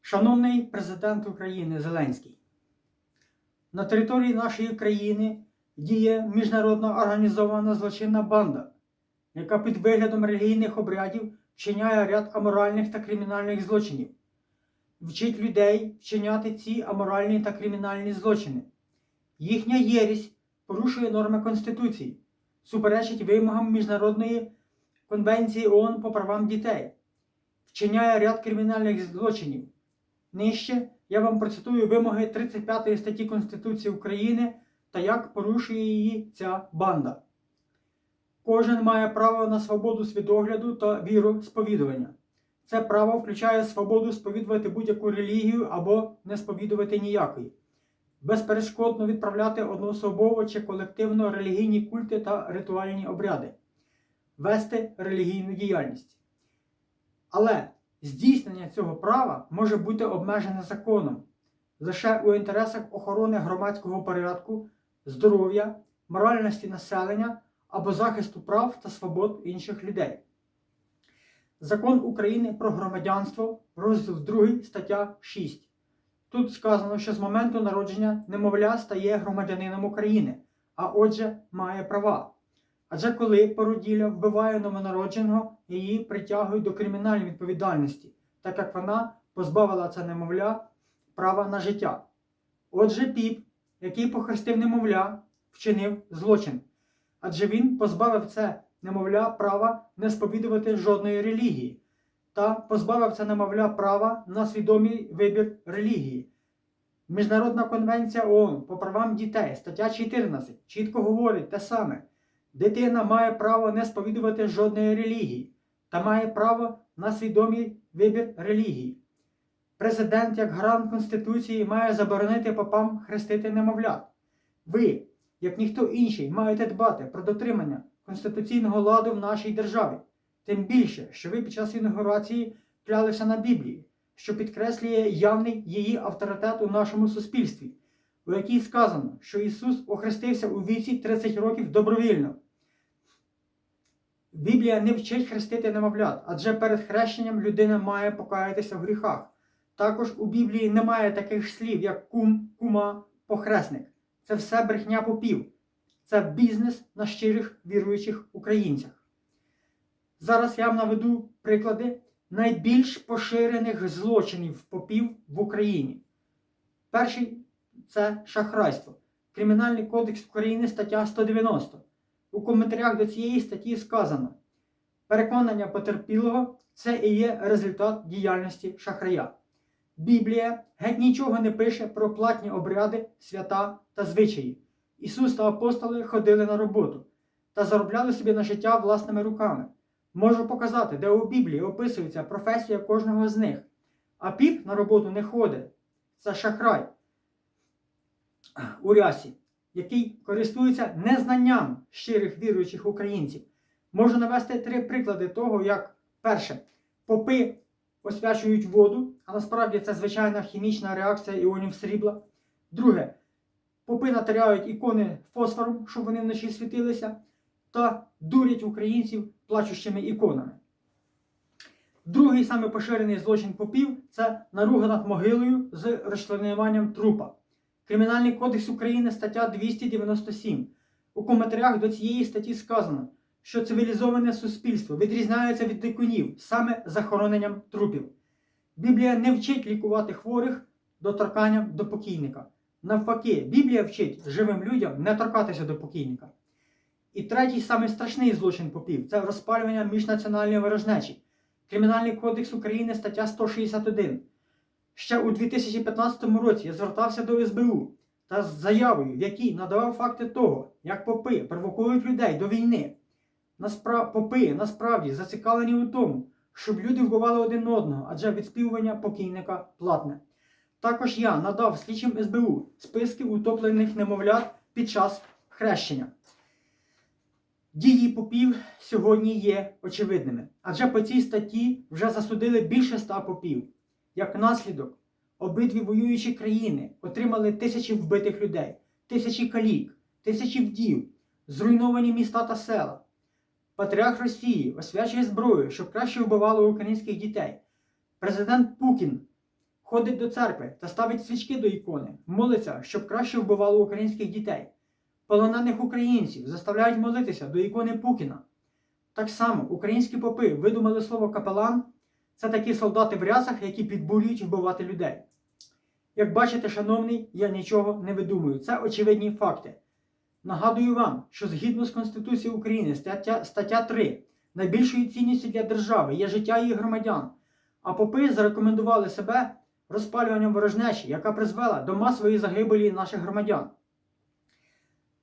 Шановний президент України Зеленський, на території нашої країни діє міжнародна організована злочинна банда, яка під виглядом релігійних обрядів вчиняє ряд аморальних та кримінальних злочинів, вчить людей вчиняти ці аморальні та кримінальні злочини. Їхня єрість порушує норми Конституції, суперечить вимогам Міжнародної конвенції ООН по правам дітей, вчиняє ряд кримінальних злочинів. Нижче я вам процитую вимоги 35 статті Конституції України та як порушує її ця банда. Кожен має право на свободу свідогляду та віросповідування. Це право включає свободу сповідувати будь-яку релігію або не сповідувати ніякої, безперешкодно відправляти одноособово чи колективно релігійні культи та ритуальні обряди, вести релігійну діяльність. Але здійснення цього права може бути обмежене законом лише у інтересах охорони громадського порядку, здоров'я, моральності населення або захисту прав та свобод інших людей. Закон України про громадянство, розділ 2, стаття 6. Тут сказано, що з моменту народження немовля стає громадянином України, а отже, має права. Адже коли породілля вбиває новонародженого, її притягують до кримінальної відповідальності, так як вона позбавила це немовля права на життя. Отже, піп, який похрестив немовля, вчинив злочин, адже він позбавив це немовля права не сповідувати жодної релігії, та позбавив це немовля права на свідомий вибір релігії. Міжнародна конвенція ООН по правам дітей, стаття 14, чітко говорить те саме. Дитина має право не сповідувати жодної релігії та має право на свідомий вибір релігії. Президент, як гарант Конституції, має заборонити попам хрестити немовлят. Ви, як ніхто інший, маєте дбати про дотримання конституційного ладу в нашій державі, тим більше, що ви під час інаугурації клялися на Біблії, що підкреслює явний її авторитет у нашому суспільстві, у якій сказано, що Ісус охрестився у віці 30 років добровільно. Біблія не вчить хрестити немовлят, адже перед хрещенням людина має покаятися в гріхах. Також у Біблії немає таких слів, як кум, кума, похресник. Це все брехня попів. Це бізнес на щирих віруючих українцях. Зараз я вам наведу приклади найбільш поширених злочинів попів в Україні. Перший це шахрайство. Кримінальний кодекс України стаття 190. У коментарях до цієї статті сказано: переконання потерпілого це і є результат діяльності шахрая. Біблія геть нічого не пише про платні обряди, свята та звичаї. Ісус та апостоли ходили на роботу та заробляли собі на життя власними руками. Можу показати, де у Біблії описується професія кожного з них. А піп на роботу не ходить. Це шахрай у рясі, який користується незнанням щирих віруючих українців. Можу навести три приклади того, як перше, попи освячують воду, а насправді це звичайна хімічна реакція іонів срібла. Друге, попи натиряють ікони фосфором, щоб вони вночі світилися, та дурять українців плачущими іконами. Другий саме поширений злочин попів це наруга над могилою з розчленуванням трупа. Кримінальний кодекс України стаття 297. У коментарях до цієї статті сказано, що цивілізоване суспільство відрізняється від дикунів саме захороненням трупів. Біблія не вчить лікувати хворих доторканням до покійника. Навпаки, Біблія вчить живим людям не торкатися до покійника. І третій самий страшний злочин попів це розпалювання міжнаціональної ворожнечі. Кримінальний кодекс України стаття 161. Ще у 2015 році я звертався до СБУ та з заявою, в якій надавав факти того, як попи провокують людей до війни. Наспра... Попи насправді зацікавлені у тому, щоб люди вбивали один одного, адже відспівування покійника платне. Також я надав слідчим СБУ списки утоплених немовлят під час хрещення. Дії попів сьогодні є очевидними, адже по цій статті вже засудили більше ста попів. Як наслідок, обидві воюючі країни отримали тисячі вбитих людей, тисячі калік, тисячі вдів, зруйновані міста та села. Патріарх Росії освячує зброю, щоб краще вбивало українських дітей. Президент Путін ходить до церкви та ставить свічки до ікони, молиться, щоб краще вбивало українських дітей. Полонених українців заставляють молитися до ікони Путіна. Так само українські попи видумали слово капелан це такі солдати в рясах, які підбурюють вбивати людей. Як бачите, шановний, я нічого не видумую. Це очевидні факти. Нагадую вам, що згідно з Конституцією України, стаття, стаття 3, найбільшою цінністю для держави є життя її громадян, а попи зарекомендували себе розпалюванням ворожнечі, яка призвела до масової загибелі наших громадян.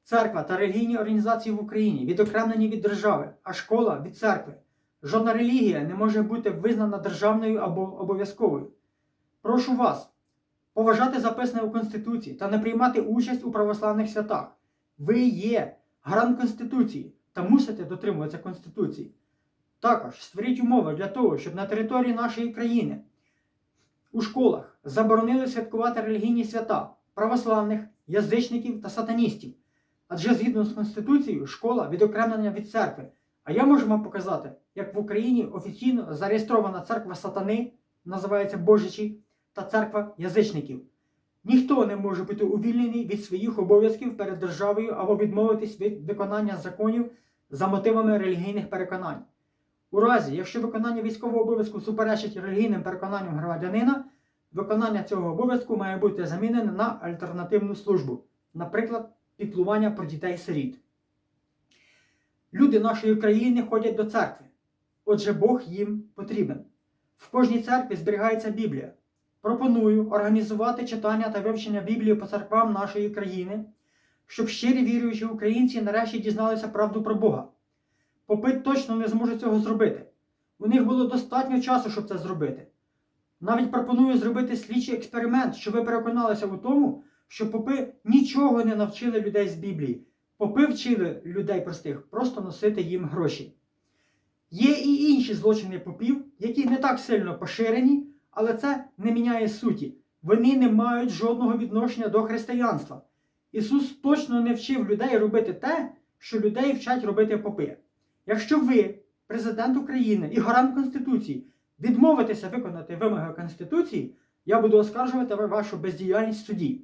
Церква та релігійні організації в Україні відокремлені від держави, а школа від церкви. Жодна релігія не може бути визнана державною або обов'язковою. Прошу вас поважати записане у Конституції та не приймати участь у православних святах. Ви є гарант Конституції та мусите дотримуватися Конституції. Також створіть умови для того, щоб на території нашої країни у школах заборонили святкувати релігійні свята православних, язичників та сатаністів. Адже згідно з Конституцією, школа відокремлення від церкви. А я можу вам показати, як в Україні офіційно зареєстрована церква сатани, називається Божичі, та церква язичників. Ніхто не може бути увільнений від своїх обов'язків перед державою або відмовитись від виконання законів за мотивами релігійних переконань. У разі, якщо виконання військового обов'язку суперечить релігійним переконанням громадянина, виконання цього обов'язку має бути замінене на альтернативну службу, наприклад, піклування про дітей-сиріт. Люди нашої країни ходять до церкви, отже, Бог їм потрібен. В кожній церкві зберігається Біблія. Пропоную організувати читання та вивчення Біблії по церквам нашої країни, щоб щирі віруючі українці нарешті дізналися правду про Бога. Попи точно не зможуть цього зробити. У них було достатньо часу, щоб це зробити. Навіть пропоную зробити слідчий експеримент, щоб ви переконалися у тому, що попи нічого не навчили людей з Біблії. Попи вчили людей простих просто носити їм гроші. Є і інші злочини попів, які не так сильно поширені, але це не міняє суті. Вони не мають жодного відношення до християнства. Ісус точно не вчив людей робити те, що людей вчать робити попи. Якщо ви, президент України і гарант Конституції, відмовитеся виконати вимоги Конституції, я буду оскаржувати вашу бездіяльність в суді.